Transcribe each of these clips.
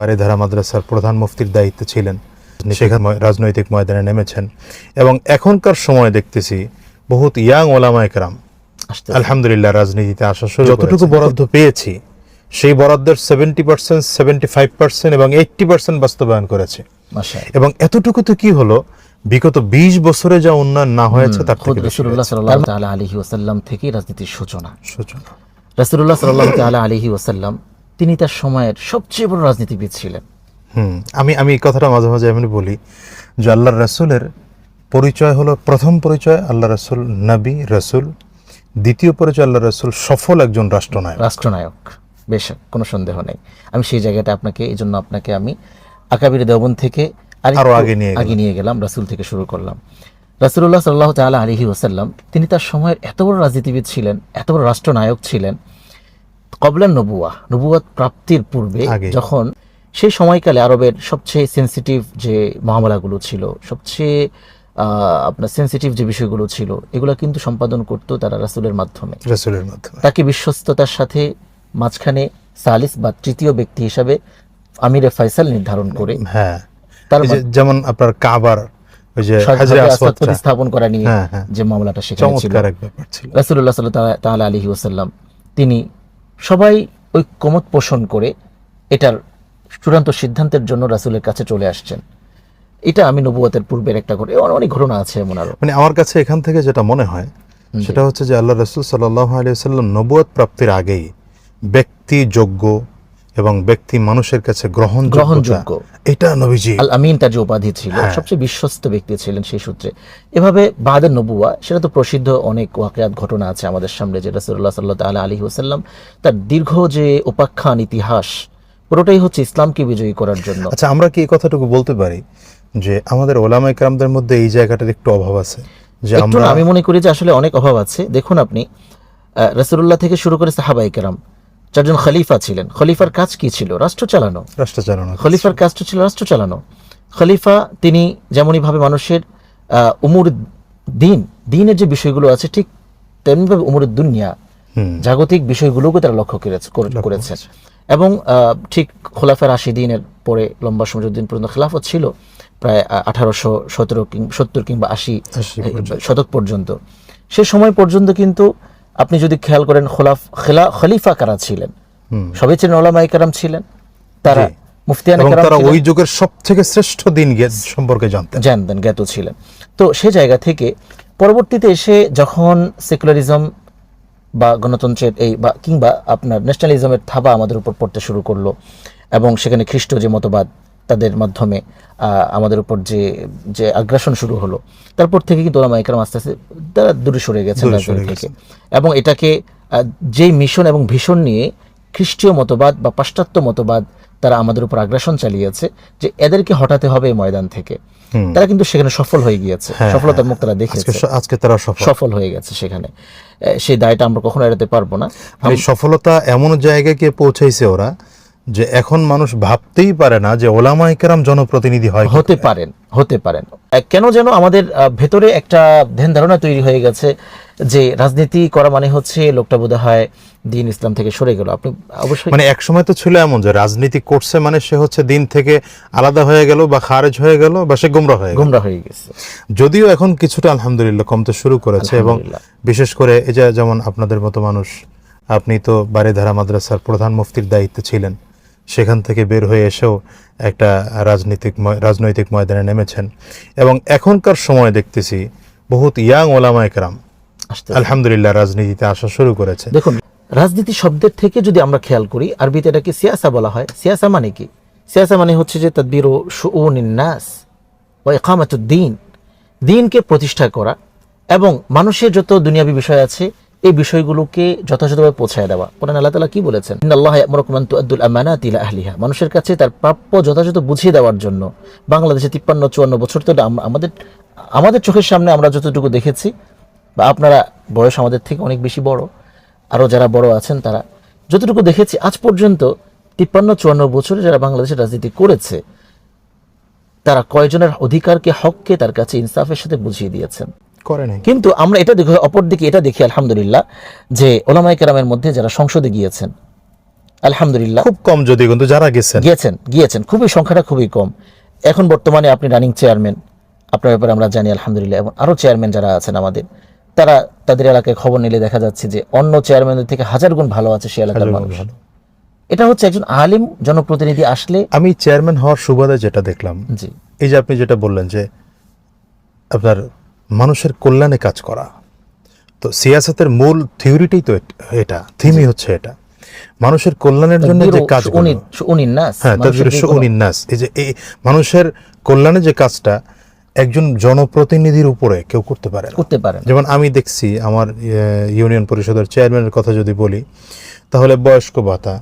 বারিধারা মাদ্রাসার প্রধান মুফতির দায়িত্বে ছিলেন সেখানে রাজনৈতিক ময়দানে নেমেছেন এবং এখনকার সময় দেখতেছি বহুত ইয়াং ওলামা একরাম আলহামদুলিল্লাহ রাজনীতিতে আসা শুরু যতটুকু বরাদ্দ পেয়েছি সেই বরাদ্দের seventy percent seventy five percent এবং এইট্টি পার্সেন্ট বাস্তবায়ন করেছে এবং এতটুকুতে কি হলো বিগত বিশ বছরে যা উন্নয়ন না হয়েছে তার থেকে সাল্লাহ তালা আলহি ওসাল্লাম থেকেই রাজনীতির সূচনা সূচনা রসুল্লাহ সাল্লাহ তালা আলহি ওসাল্লাম তিনি তার সময়ের সবচেয়ে বড় রাজনীতিবিদ ছিলেন। হুম আমি আমি এই কথাটা মাঝে মাঝে এমনি বলি যে আল্লাহ রসুলের পরিচয় হলো প্রথম পরিচয় আল্লাহ রসুল নবী রসুল। দ্বিতীয় পরিচয় আল্লাহ রসুল সফল একজন রাষ্ট্রনায়ক। রাষ্ট্রনায়ক বেশ কোনো সন্দেহ নেই। আমি সেই জায়গাটা আপনাকে এই জন্য আপনাকে আমি আকাবির দেওবন থেকে আরও আগে নিয়ে আগে নিয়ে গেলাম রাসুল থেকে শুরু করলাম। রাসুল্লাহ সাল্লাহ তালা আলহি ওসাল্লাম তিনি তার সময়ের এত বড় রাজনীতিবিদ ছিলেন এত বড় রাষ্ট্রনায়ক ছিলেন কবলান নবুয়া নবুয়াত প্রাপ্তির পূর্বে যখন সেই সময়কালে আরবের সবচেয়ে সেন্সিটিভ যে মামলাগুলো ছিল সবচেয়ে আপনার সেন্সিটিভ যে বিষয়গুলো ছিল এগুলো কিন্তু সম্পাদন করতো তারা রাসুলের মাধ্যমে। রসুলের মাধ্যমে। তাকে বিশ্বস্ততার সাথে মাঝখানে সালিস বা তৃতীয় ব্যক্তি হিসাবে আমিরে ফাইসাল নির্ধারণ করে হ্যাঁ। তার যেমন আপনার কাবার ওই যে প্রতিস্থাপন করা নিয়ে হ্যাঁ, হ্যাঁ। যে মামলাটা সেখানে ছিল। রাসুল্লাহ সাল্লাহ তাআলা তিনি সবাই ঐক্যমত পোষণ করে এটার চূড়ান্ত সিদ্ধান্তের জন্য রাসুলের কাছে চলে আসছেন। এটা আমি নবুয়তের পূর্বের একটা ঘটনা অনেক- অনেক ঘটনা আছে এমন আরও। মানে আমার কাছে এখান থেকে যেটা মনে হয় সেটা হচ্ছে যে আল্লাহ রসুল সাল্লাহ আলিয়াল্লাম নবুয়ত প্রাপ্তির আগেই ব্যক্তি যোগ্য এবং ব্যক্তি মানুষের কাছে গ্রহণযোগ্য গ্রহণযোগ্য। এটা নবীজি। আল আমিন তার যে উপাধি ছিল হ্যাঁ। সবচেয়ে বিশ্বস্ত ব্যক্তি ছিলেন সেই সূত্রে। এভাবে বাহাদের নবুয়া সেটা তো প্রসিদ্ধ অনেক ওয়াকিয়াত ঘটনা আছে আমাদের সামনে যে রাসূলুল্লাহ সাল্লাহ তাআলা আলী ওসাল্লাম তার দীর্ঘ যে উপাখ্যান ইতিহাস পুরোটাই হচ্ছে ইসলামকে বিজয়ী করার জন্য। আচ্ছা আমরা কি এই কথাটুকু বলতে পারি যে আমাদের ওলামা ইকরামদের মধ্যে এই জায়গাটার একটু অভাব আছে? যে আমরা আমি মনে করি যে আসলে অনেক অভাব আছে। দেখুন আপনি রসুল্লাহ থেকে শুরু করে সাহাবাই কেরাম চারজন খলিফা ছিলেন। খলিফার কাজ কি ছিল? রাষ্ট্র চালানো। রাষ্ট্র চালনা। খলিফার কাজটা ছিল রাষ্ট্র চালানো। খলিফা তিনি যেমনই ভাবে মানুষের উমুর দিন দিনের যে বিষয়গুলো আছে ঠিক তেমনিভাবে উমুর দুনিয়া হুম। জাগতিক বিষয়গুলোকে তারা লক্ষ্য করেছে। এবং আহ, ঠিক খোলাফার আশি দিনের পরে লম্বা সময় যতদিন পর্যন্ত খেলাফত ছিল প্রায় আঠারোশো সতেরো সত্তর কিংবা আশি শতক পর্যন্ত। সে সময় পর্যন্ত কিন্তু আপনি যদি খেয়াল করেন খোলাফ খেলা খলিফা কারা ছিলেন? সবাই ছিলেন ওলামাই কারাম ছিলেন। তারা মুফতিয়ান তারা ওই যুগের সব থেকে শ্রেষ্ঠ দিন সম্পর্কে জানতেন। জানতেন জ্ঞাত ছিলেন। তো সে জায়গা থেকে পরবর্তীতে এসে যখন সেকুলারিজম বা গণতন্ত্রের এই বা কিংবা আপনার ন্যাশনালিজমের থাবা আমাদের উপর পড়তে শুরু করল এবং সেখানে খ্রিস্ট যে মতবাদ তাদের মাধ্যমে আমাদের উপর যে যে আগ্রাসন শুরু হলো। তারপর থেকে কিন্তু ওলামা একরাম আস্তে আস্তে তারা দূরে সরে গেছেন রাজনীতি থেকে। এবং এটাকে যেই মিশন এবং ভীষণ নিয়ে খ্রিস্টীয় মতবাদ বা পাশ্চাত্য মতবাদ তারা আমাদের উপর আগ্রাসন চালিয়েছে যে এদেরকে হটাতে হবে এই ময়দান থেকে। তারা কিন্তু সেখানে সফল হয়ে গিয়েছে হ্যাঁ, সফলতার মুখ তারা দেখেছে। আজকে তারা সফল। সফল হয়ে গেছে সেখানে। সেই দায়টা আমরা কখনো এড়াতে পারব না। সফলতা এমন জায়গায় গিয়ে পৌঁছাইছে ওরা যে এখন মানুষ ভাবতেই পারে না যে ওলামা ইকরাম জনপ্রতিনিধি হয় হতে পারেন হতে পারেন। কেন যেন আমাদের ভেতরে একটা ধ্যান ধারণা তৈরি হয়ে গেছে যে রাজনীতি করা মানে হচ্ছে লোকটা বোধ হয় দিন ইসলাম থেকে সরে গেল। আপনি অবশ্যই মানে এক সময় তো ছিল এমন যে রাজনীতি করছে মানে সে হচ্ছে দিন থেকে আলাদা হয়ে গেল বা খারেজ হয়ে গেল বা সে গুমরা হয়ে গুমরা হয়ে গেছে। যদিও এখন কিছুটা আলহামদুলিল্লাহ কমতে শুরু করেছে এবং বিশেষ করে এই যে যেমন আপনাদের মতো মানুষ আপনি তো বারিধারা মাদ্রাসার প্রধান মুফতির দায়িত্বে ছিলেন। সেখান থেকে বের হয়ে এসেও একটা রাজনীতিক রাজনৈতিক ময়দানে নেমেছেন। এবং এখনকার সময় দেখতেছি বহুত ইয়াং ওলামা একরাম আলহামদুলিল্লাহ রাজনীতিতে আসা শুরু করেছে। দেখুন রাজনীতি শব্দের থেকে যদি আমরা খেয়াল করি আরবিতে এটাকে সিয়াসা বলা হয়। সিয়াসা মানে কি? সিয়াসা মানে হচ্ছে যে তদবির ও নাস ও একামাতুদ্দিন দিনকে প্রতিষ্ঠা করা এবং মানুষের যত দুনিয়াবী বিষয় আছে এই বিষয়গুলোকে যথাযথভাবে পৌঁছায় দেওয়া। কোরআন আল্লাহ তাআলা কি বলেছেন? ইন্নাল্লাহ ইয়ামুরুকুম আন তুআদ্দুল আমানাতি ইলা আহলিহা। মানুষের কাছে তার প্রাপ্য যথাযথ বুঝিয়ে দেওয়ার জন্য বাংলাদেশে তিপ্পান্ন, চুয়ান্ন বছর তো আমাদের আমাদের চোখের সামনে আমরা যতটুকু দেখেছি, বা আপনারা বয়স আমাদের থেকে অনেক বেশি বড়, আরও যারা বড় আছেন তারা যতটুকু দেখেছি, আজ পর্যন্ত তিপ্পান্ন, চুয়ান্ন বছরে যারা বাংলাদেশের রাজনীতি করেছে, তারা কয়জনের অধিকারকে, হককে তার কাছে ইনসাফের সাথে বুঝিয়ে দিয়েছেন। করে নাই। কিন্তু আমরা এটা দেখি অপরদিকে এটা দেখি আলহামদুলিল্লাহ যে ওলামাই কেরামের মধ্যে যারা সংসদে গিয়েছেন আলহামদুলিল্লাহ খুব কম যদি কিন্তু যারা গেছেন। গিয়েছেন গিয়েছেন খুবই সংখ্যাটা খুবই কম। এখন বর্তমানে আপনি রানিং চেয়ারম্যান আপনার ব্যাপারে আমরা জানি আলহামদুলিল্লাহ এবং আরও চেয়ারম্যান যারা আছেন আমাদের তারা তাদের এলাকায় খবর নিলে দেখা যাচ্ছে যে অন্য চেয়ারম্যানদের থেকে হাজার গুণ ভালো আছে সে এলাকার মানুষ। ভালো। এটা হচ্ছে একজন আলিম জনপ্রতিনিধি আসলে আমি চেয়ারম্যান হওয়ার সুবাদে যেটা দেখলাম জি। এই যে আপনি যেটা বললেন যে আপনার মানুষের কল্যাণে কাজ করা। তো সিয়াসতের মূল থিওরিটাই তো এটা থিমই হচ্ছে এটা। মানুষের কল্যাণের জন্য যে কাজ নাস হ্যাঁ এই যে এই মানুষের কল্যাণে যে কাজটা একজন জনপ্রতিনিধির উপরে কেউ করতে পারে করতে পারে যেমন আমি দেখছি আমার ইউনিয়ন পরিষদের চেয়ারম্যানের কথা যদি বলি তাহলে বয়স্ক ভাতা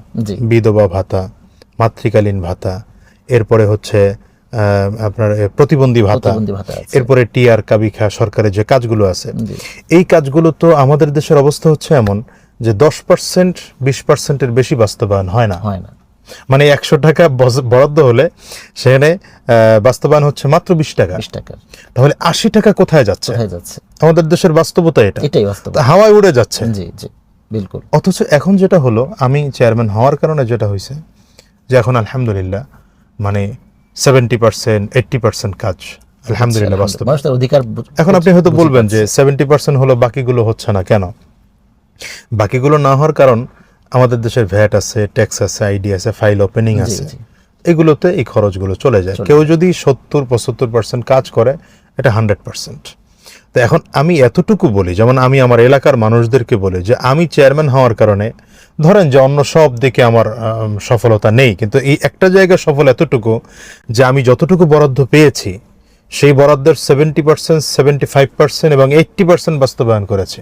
বিধবা ভাতা মাতৃকালীন ভাতা এরপরে হচ্ছে আপনার প্রতিবন্ধী ভাতা। এরপরে টিআর কাবিখা সরকারের যে কাজগুলো আছে। এই কাজগুলো তো আমাদের দেশের অবস্থা হচ্ছে এমন যে দশ পার্সেন্ট বিশ পার্সেন্টের বেশি বাস্তবায়ন হয় না। হয় না। মানে একশো টাকা বরাদ্দ হলে সেখানে বাস্তবায়ন হচ্ছে মাত্র বিশ টাকা। বিশ টাকা। তাহলে আশি টাকা কোথায় যাচ্ছে? যাচ্ছে? আমাদের দেশের বাস্তবতা এটা। এটাই বাস্তব। তা হাওয়ায় উড়ে যাচ্ছে। জি জি বিলকুল। অথচ এখন যেটা হলো আমি চেয়ারম্যান হওয়ার কারণে যেটা হয়েছে যে এখন আলহামদুলিল্লাহ মানে সেভেন্টি পার্সেন্ট এইট্টি পার্সেন্ট কাজ। আলহামদুলিল্লাহ বাস্তব। মানুষ অধিকার এখন আপনি হয়তো বলবেন যে সেভেন্টি পার্সেন্ট হলো বাকিগুলো হচ্ছে না কেন? বাকিগুলো না হওয়ার কারণ আমাদের দেশের ভ্যাট আছে ট্যাক্স আছে আইডি আছে ফাইল ওপেনিং আছে। এগুলোতে এই খরচগুলো চলে যায়। কেউ যদি সত্তর পঁচাত্তর পার্সেন্ট কাজ করে এটা হান্ড্রেড পার্সেন্ট তো এখন আমি এতটুকু বলি যেমন আমি আমার এলাকার মানুষদেরকে বলি যে আমি চেয়ারম্যান হওয়ার কারণে ধরেন যে অন্য সব দিকে আমার সফলতা নেই কিন্তু এই একটা জায়গায় সফল এতটুকু যে আমি যতটুকু বরাদ্দ পেয়েছি সেই বরাদ্দের seventy percent seventy five percent এবং এইট্টি পার্সেন্ট বাস্তবায়ন করেছে।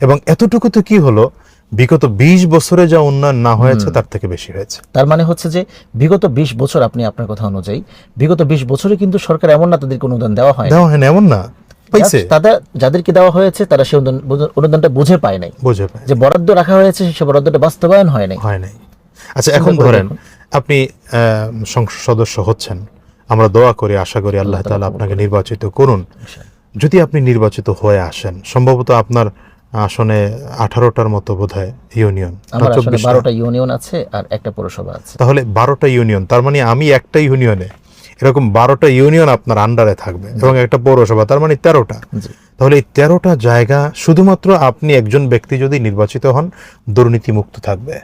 এবং এতটুকুতে কি হলো বিগত বিশ বছরে যা উন্নয়ন না হয়েছে তার থেকে বেশি হয়েছে। তার মানে হচ্ছে যে বিগত বিশ বছর আপনি আপনার কথা অনুযায়ী বিগত বিশ বছরে কিন্তু সরকার এমন না তাদেরকে অনুদান দেওয়া হয় দেওয়া হয় না এমন না। পাইছে তাদের যাদেরকে দেওয়া হয়েছে তারা সেই অনুদানটা বুঝে পায় নাই। বুঝে পায়। যে বরাদ্দ রাখা হয়েছে বরাদ্দটা বাস্তবায়ন হয় নাই। হয় নাই। আচ্ছা এখন ধরেন আপনি সংসদ সদস্য হচ্ছেন। আমরা দোয়া করি আশা করি আল্লাহ তাআলা আপনাকে নির্বাচিত করুন। যদি আপনি নির্বাচিত হয়ে আসেন সম্ভবত আপনার আসনে আঠারোটার মতো বোধ হয় ইউনিয়ন না আমার আসলে 24 টা? বারোটা ইউনিয়ন আছে আর একটা পৌরসভা আছে। তাহলে বারোটা ইউনিয়ন তার মানে আমি একটা ইউনিয়নে। এরকম বারোটা ইউনিয়ন আপনার আন্ডারে থাকবে এবং একটা পৌরসভা তার মানে তেরোটা। তাহলে এই তেরোটা জায়গা শুধুমাত্র আপনি একজন ব্যক্তি যদি নির্বাচিত হন দুর্নীতিমুক্ত থাকবে।